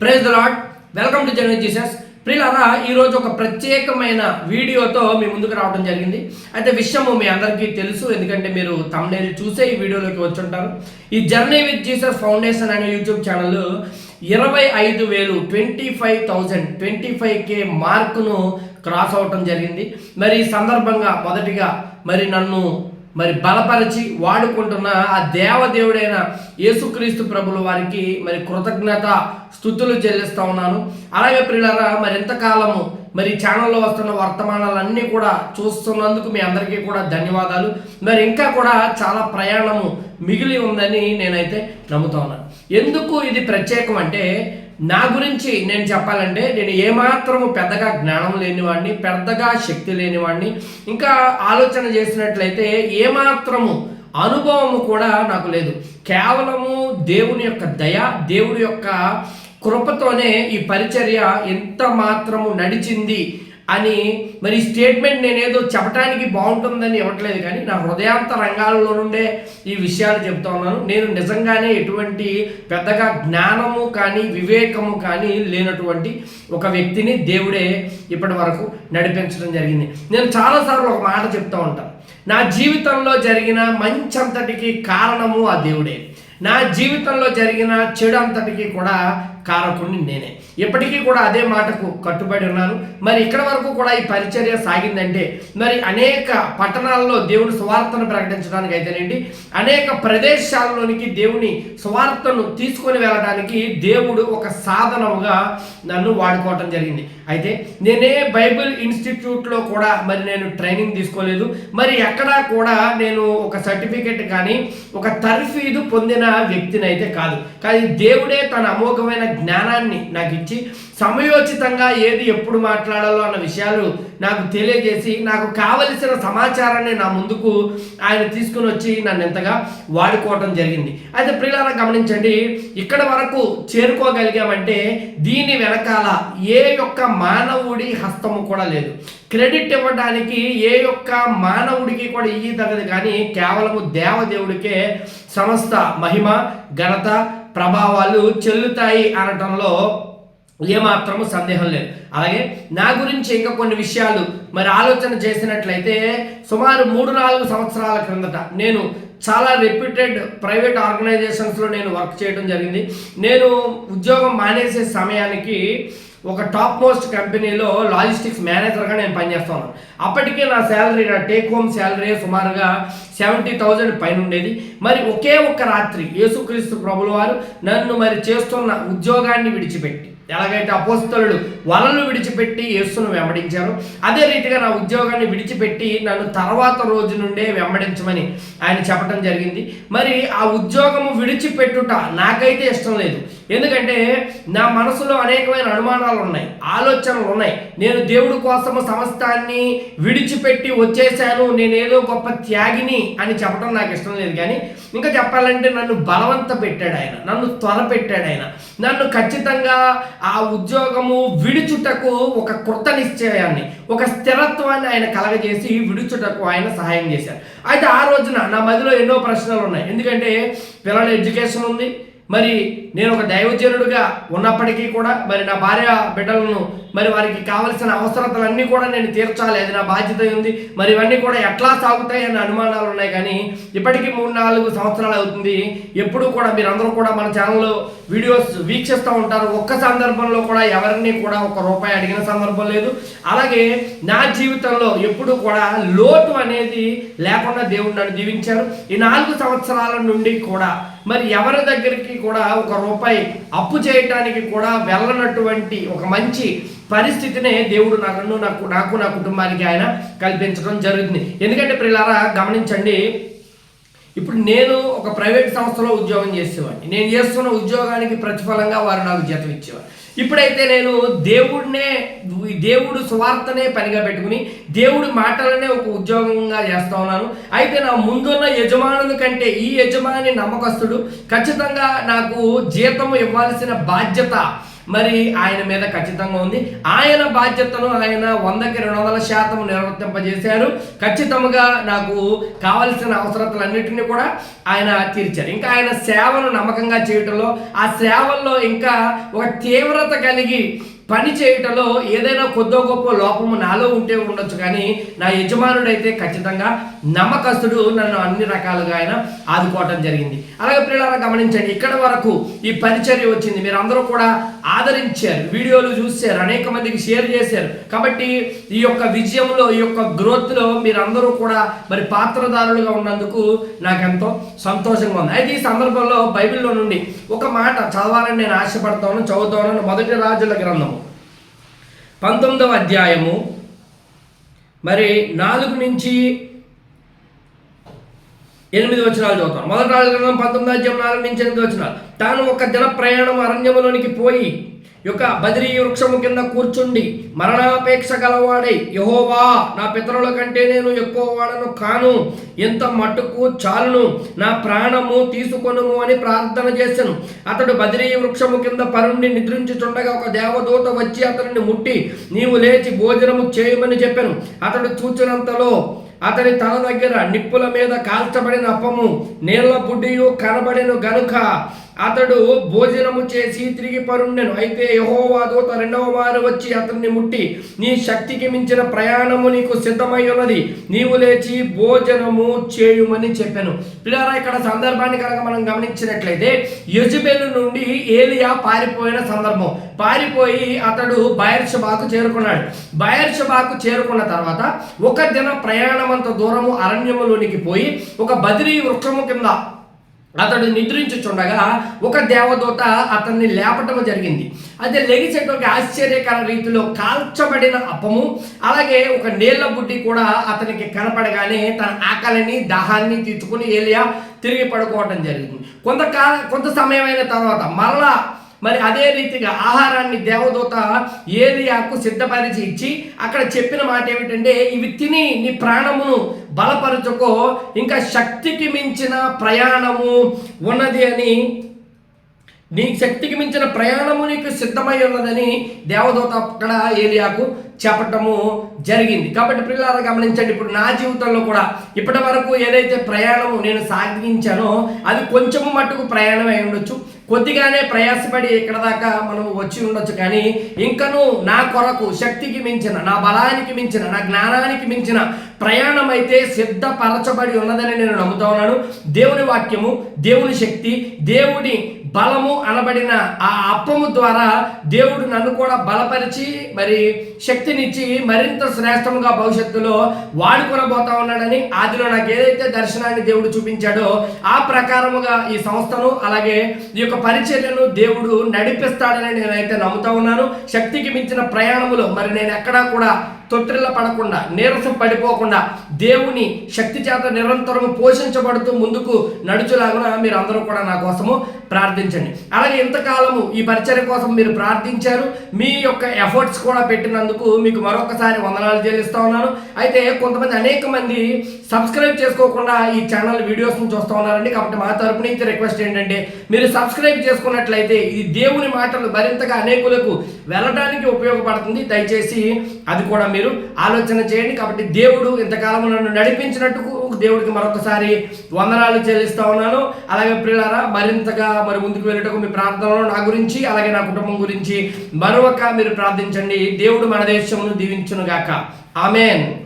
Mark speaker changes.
Speaker 1: Praise lord welcome to general Jesus ప్రియులారా ఈరోజు ఒక ప్రత్యేకమైన వీడియోతో మీ ముందుకు రావడం జరిగింది. అయితే విషయము మీ అందరికీ తెలుసు ఎందుకంటే మీరు తమిళ చూసే ఈ వీడియోలోకి వచ్చుంటారు. ఈ జర్నీ విత్ జీసస్ ఫౌండేషన్ అనే యూట్యూబ్ ఛానల్ ఇరవై ఐదు వేలు twenty five thousand twenty five K మార్కును క్రాస్ అవటం జరిగింది. మరి ఈ సందర్భంగా మొదటిగా మరి నన్ను మరి బలపరిచి వాడుకుంటున్న ఆ దేవదేవుడైన యేసుక్రీస్తు ప్రభుల వారికి మరి కృతజ్ఞత స్థుతులు చెల్లిస్తూ ఉన్నాను. అలాగే ప్రియులారా మరి ఎంతకాలము మరి ఛానల్లో వస్తున్న వర్తమానాలన్నీ కూడా చూస్తున్నందుకు మీ అందరికీ కూడా ధన్యవాదాలు. మరి ఇంకా కూడా చాలా ప్రయాణము మిగిలి ఉందని నేనైతే నమ్ముతా ఉన్నాను. ఎందుకు ఇది ప్రత్యేకం అంటే నా గురించి నేను చెప్పాలంటే నేను ఏమాత్రము పెద్దగా జ్ఞానం లేనివాడిని పెద్దగా శక్తి లేనివాడిని ఇంకా ఆలోచన చేసినట్లయితే ఏమాత్రము అనుభవము కూడా నాకు లేదు. కేవలము దేవుని యొక్క దయ దేవుడి యొక్క కృపతోనే ఈ పరిచర్య ఎంత మాత్రము నడిచింది అని మరి ఈ స్టేట్మెంట్ నేనేదో చెప్పడానికి బాగుంటుందని ఇవ్వట్లేదు కానీ నా హృదయాంత రంగాల్లో నుండే ఈ విషయాలు చెప్తా ఉన్నాను. నేను నిజంగానే ఎటువంటి పెద్దగా జ్ఞానము కానీ వివేకము కానీ లేనటువంటి ఒక వ్యక్తిని దేవుడే ఇప్పటి వరకు నడిపించడం జరిగింది. నేను చాలాసార్లు ఒక మాట చెప్తూ ఉంటాను నా జీవితంలో జరిగిన మంచంతటికి కారణము ఆ దేవుడే. నా జీవితంలో జరిగిన చెడు అంతటికి కూడా కారకుడిని నేనే. ఇప్పటికీ కూడా అదే మాటకు కట్టుబడి ఉన్నాను. మరి ఇక్కడ వరకు కూడా ఈ పరిచర్య సాగిందంటే మరి అనేక పట్టణాల్లో దేవుని సువార్తను ప్రకటించడానికి అయితేనండి అనేక ప్రదేశాల్లోనికి దేవుని సువార్తను తీసుకొని వెళ్ళడానికి దేవుడు ఒక సాధనముగా నన్ను వాడుకోవటం జరిగింది. అయితే నేనే బైబిల్ ఇన్స్టిట్యూట్లో కూడా మరి నేను ట్రైనింగ్ తీసుకోలేదు. మరి ఎక్కడా కూడా నేను ఒక సర్టిఫికెట్ కానీ ఒక తర్ఫీదు పొందిన వ్యక్తిని అయితే కాదు. కానీ దేవుడే తన అమోఘమైన జ్ఞానాన్ని నాకు ఇచ్చి సమయోచితంగా ఏది ఎప్పుడు మాట్లాడాలో అన్న విషయాలు నాకు తెలియజేసి నాకు కావలసిన సమాచారాన్ని నా ముందుకు ఆయన తీసుకుని వచ్చి నన్ను ఎంతగా వాడుకోవటం జరిగింది. అయితే ప్రియులారా గమనించండి ఇక్కడ వరకు చేరుకోగలిగామంటే దీని వెనకాల ఏ యొక్క మానవుడి హస్తము కూడా లేదు. క్రెడిట్ ఇవ్వడానికి ఏ యొక్క మానవుడికి కూడా ఇయ్యి తగదు కానీ కేవలము దేవదేవుడికే సమస్త మహిమ ఘనత ప్రభావాలు చెల్లుతాయి అనటంలో ఏమాత్రము సందేహం లేదు. అలాగే నా గురించి ఇంకా కొన్ని విషయాలు మరి ఆలోచన చేసినట్లయితే సుమారు మూడు నాలుగు సంవత్సరాల క్రిందట నేను చాలా రెప్యూటెడ్ ప్రైవేట్ ఆర్గనైజేషన్స్లో నేను వర్క్ చేయడం జరిగింది. నేను ఉద్యోగం మానేసే సమయానికి ఒక టాప్ మోస్ట్ కంపెనీలో లాజిస్టిక్స్ మేనేజర్గా నేను పనిచేస్తాను. అప్పటికే నా శాలరీ నా టేక్ హోమ్ శాలరీ సుమారుగా సెవెంటీ థౌజండ్ పైన ఉండేది మరి ఒకే ఒక్క రాత్రి యేసుక్రీస్తు ప్రభులు వారు నన్ను మరి చేస్తున్న ఉద్యోగాన్ని విడిచిపెట్టి ఎలాగైతే అపోస్తలుడు వలలు విడిచిపెట్టి యేసును వెంబడించారు అదే రీతిగా నా ఉద్యోగాన్ని విడిచిపెట్టి నన్ను తర్వాత రోజు నుండే వెంబడించమని ఆయన చెప్పడం జరిగింది. మరి ఆ ఉద్యోగము విడిచిపెట్టుట నాకైతే ఇష్టం లేదు. ఎందుకంటే నా మనసులో అనేకమైన అనుమానాలు ఉన్నాయి ఆలోచనలు ఉన్నాయి నేను దేవుడి కోసము సమస్తాన్ని విడిచిపెట్టి వచ్చేసాను నేనేదో గొప్ప త్యాగిని అని చెప్పడం నాకు ఇష్టం లేదు. కానీ ఇంకా చెప్పాలంటే నన్ను బలవంత పెట్టాడు ఆయన నన్ను త్వర పెట్టాడు ఆయన. నన్ను ఖచ్చితంగా ఆ ఉద్యోగము విడుచుటకు ఒక కృత నిశ్చయాన్ని ఒక స్థిరత్వాన్ని ఆయన కలగజేసి విడుచుటకు ఆయన సహాయం చేశారు. అయితే ఆ రోజున నా మదిలో ఎన్నో ప్రశ్నలు ఉన్నాయి ఎందుకంటే పిల్లల ఎడ్యుకేషన్ ఉంది మరి నేను ఒక దైవజనుడిగా ఉన్నప్పటికీ కూడా మరి నా భార్య బిడ్డలను మరి వారికి కావలసిన అవసరతలన్నీ కూడా నేను తీర్చాలి. అది నా బాధ్యత ఉంది. మరి ఇవన్నీ కూడా ఎట్లా సాగుతాయి అనే అనుమానాలు ఉన్నాయి. కానీ ఇప్పటికీ మూడు నాలుగు సంవత్సరాలు అవుతుంది. ఎప్పుడు కూడా మీరందరూ కూడా మన ఛానల్లో వీడియోస్ వీక్షిస్తూ ఉంటారు. ఒక్క సందర్భంలో కూడా ఎవరిని కూడా ఒక రూపాయి అడిగిన సందర్భం లేదు. అలాగే నా జీవితంలో ఎప్పుడు కూడా లోటు అనేది లేకుండా దేవుడు నన్ను దీవించారు. ఈ నాలుగు సంవత్సరాల నుండి కూడా మరి ఎవరి దగ్గరికి కూడా ఒక రూపాయి అప్పు చేయటానికి కూడా వెళ్ళనటువంటి ఒక మంచి పరిస్థితినే దేవుడు నన్ను నాకు నాకు నా కుటుంబానికి ఆయన కల్పించడం జరుగుతుంది. ఎందుకంటే ప్రిలారా గమనించండి ఇప్పుడు నేను ఒక ప్రైవేట్ సంస్థలో ఉద్యోగం చేసేవాడిని. నేను చేస్తున్న ఉద్యోగానికి ప్రతిఫలంగా వారు నాకు జీతం ఇచ్చేవారు. ఇప్పుడైతే నేను దేవుడినే దేవుడు సువార్తనే పనిగా పెట్టుకుని దేవుడి మాటలనే ఒక ఉద్యోగంగా చేస్తా ఉన్నాను. అయితే నా ముందున్న యజమానుల కంటే ఈ యజమాని నమ్మకస్తుడు. ఖచ్చితంగా నాకు జీతం ఇవ్వాల్సిన బాధ్యత మరి ఆయన మీద ఖచ్చితంగా ఉంది. ఆయన బాధ్యతను ఆయన వందకి రెండు వందల శాతం నిర్వర్తింపజేశారు. ఖచ్చితంగా నాకు కావలసిన అవసరతలన్నింటినీ కూడా ఆయన తీర్చారు. ఇంకా ఆయన సేవను నమ్మకంగా చేయటంలో ఆ సేవల్లో ఇంకా ఒక తీవ్రత కలిగి పని చేయటంలో ఏదైనా కొద్దో గొప్ప లోపము నాలో ఉంటే ఉండొచ్చు కానీ నా యజమానుడైతే ఖచ్చితంగా నమ్మకస్తుడు నన్ను అన్ని రకాలుగా ఆయన ఆదుకోవటం జరిగింది. అలాగే పిల్లల గమనించండి ఇక్కడ వరకు ఈ పరిచర్య వచ్చింది. మీరు అందరూ కూడా ఆదరించారు వీడియోలు చూశారు అనేక మందికి షేర్ చేశారు. కాబట్టి ఈ యొక్క విజయంలో ఈ యొక్క గ్రోత్లో మీరందరూ కూడా మరి పాత్రదారులుగా ఉన్నందుకు నాకెంతో సంతోషంగా ఉంది. అయితే ఈ సందర్భంలో బైబిల్లో నుండి ఒక మాట చదవాలని నేను ఆశపడతాను చదువుతాను మొదటి రాజుల గ్రంథము. పంతొమ్మిదవ అధ్యాయము మరి నాలుగు నుంచి ఎనిమిది వచనాలు చదువుతాం. మొదటి రాజు గ్రంథం పంతొమ్మిది అధ్యాయం నాలుగు నుంచి ఎనిమిది వచనాలు. తాను ఒక దిన ప్రయాణం అరణ్యములోనికి పోయి యొక్క బదిరీ వృక్షము కింద కూర్చుండి మరణాపేక్ష గలవాడై యహోవా నా పితరుల కంటే నేను ఎక్కువ వాడను కాను. ఎంత మట్టుకు చాలును? నా ప్రాణము తీసుకొనుము అని ప్రార్థన చేశాను. అతడు బదిరీ వృక్షము కింద పరుండి నిద్రించుచుండగా ఒక దేవదూత వచ్చి అతనిని ముట్టి నీవు లేచి భోజనము చేయమని చెప్పాను. అతడు చూచినంతలో అతని తల దగ్గర నిప్పుల మీద కాల్చబడిన అప్పము నీళ్ళ బుడ్డియు కనబడిన గనుక అతడు భోజనము చేసి తిరిగి పరుండెను. అయితే యహోవా దూత రెండవ వారు వచ్చి అతన్ని ముట్టి నీ శక్తికి మించిన ప్రయాణము నీకు సిద్ధమై ఉన్నది నీవు లేచి భోజనము చేయుమని చెప్పాను. పిల్లరా ఇక్కడ సందర్భాన్ని కనుక మనం గమనించినట్లయితే యజుబెలు నుండి ఏలియా పారిపోయిన సందర్భం. పారిపోయి అతడు బయర్షబాకు చేరుకున్నాడు. బయర్షబాకు చేరుకున్న తర్వాత ఒక దిన ప్రయాణమంత దూరము అరణ్యములోనికి పోయి ఒక బదిరీ వృక్షము కింద అతడు నిద్రించుచుండగా ఒక దేవదూత అతన్ని లేపటం జరిగింది. అయితే లెగిసేటువంటి ఆశ్చర్యకర రీతిలో కాల్చబడిన అప్పము అలాగే ఒక నీళ్ళ బుడ్డి కూడా అతనికి కనపడగానే తన ఆకలిని దాహాన్ని తీర్చుకుని ఏలియా తిరిగి పడుకోవటం జరిగింది. కొంతకాల కొంత సమయమైన తర్వాత మరలా మరి అదే రీతిగా ఆహారాన్ని దేవదూత ఏలియాకు సిద్ధపరిచి ఇచ్చి అక్కడ చెప్పిన మాట ఏమిటంటే ఇవి తిని నీ ప్రాణమును బలపరచుకో. ఇంకా శక్తికి మించిన ప్రయాణము ఉన్నది అని నీ శక్తికి మించిన ప్రయాణము నీకు సిద్ధమై ఉన్నదని దేవదూత అక్కడ ఏలియాకు చెప్పటము జరిగింది. కాబట్టి పిల్లలు గమనించండి ఇప్పుడు నా జీవితంలో కూడా ఇప్పటి వరకు ఏదైతే ప్రయాణము నేను సాగించానో అది కొంచెము మట్టుకు ప్రయాణం అయి ఉండొచ్చు. కొద్దిగానే ప్రయాసపడి ఇక్కడ దాకా మనం వచ్చి ఉండొచ్చు కానీ ఇంకను నా కొరకు శక్తికి మించిన నా బలానికి మించిన నా జ్ఞానానికి మించిన ప్రయాణం అయితే సిద్ధపరచబడి ఉన్నదని నేను నమ్ముతా ఉన్నాను. దేవుని వాక్యము దేవుని శక్తి దేవుని బలము అనబడిన ఆ అప్పము ద్వారా దేవుడు నన్ను కూడా బలపరిచి మరి శక్తినిచ్చి మరింత శ్రేష్టముగా భవిష్యత్తులో వాడుకొనబోతా ఉన్నాడని ఆదిలో నాకు ఏదైతే దర్శనాన్ని దేవుడు చూపించాడో ఆ ప్రకారముగా ఈ సంస్థను అలాగే ఈ యొక్క పరిచర్యను దేవుడు నడిపిస్తాడని నేనైతే నమ్ముతా ఉన్నాను. శక్తికి మించిన ప్రయాణములో మరి నేను ఎక్కడా కూడా తొట్టిల్ల పడకుండా నీరసం పడిపోకుండా దేవుని శక్తి చేత నిరంతరం పోషించబడుతూ ముందుకు నడుచులాగున మీరు అందరూ కూడా నా కోసము ప్రార్థించండి. అలాగే ఇంతకాలము ఈ పరిచర్య కోసం మీరు ప్రార్థించారు. మీ యొక్క ఎఫర్ట్స్ కూడా పెట్టినందుకు మీకు మరొకసారి వందనాలు చెల్లిస్తూ ఉన్నాను. అయితే కొంతమంది అనేక మంది సబ్స్క్రైబ్ చేసుకోకుండా ఈ ఛానల్ వీడియోస్ని చూస్తూ ఉన్నారండి. కాబట్టి మా తరపు నుంచి రిక్వెస్ట్ ఏంటంటే మీరు సబ్స్క్రైబ్ చేసుకున్నట్లయితే ఈ దేవుని మాటలు మరింతగా అనేకులకు వెళ్ళడానికి ఉపయోగపడుతుంది. దయచేసి అది కూడా మీరు ఆలోచన చేయండి. కాబట్టి దేవుడు ఇంతకాలం నన్ను నడిపించినట్టుకు దేవుడికి మరొకసారి వందనాలు చెల్లిస్తూ ఉన్నాను. అలాగే పిల్లరా మరింతగా మరి ముందుకు వెళ్ళటకు మీ ప్రార్థనలో నా గురించి అలాగే నా కుటుంబం గురించి మరొక మీరు ప్రార్థించండి. దేవుడు మన దేశమును దీవించును గాక ఆమెన్.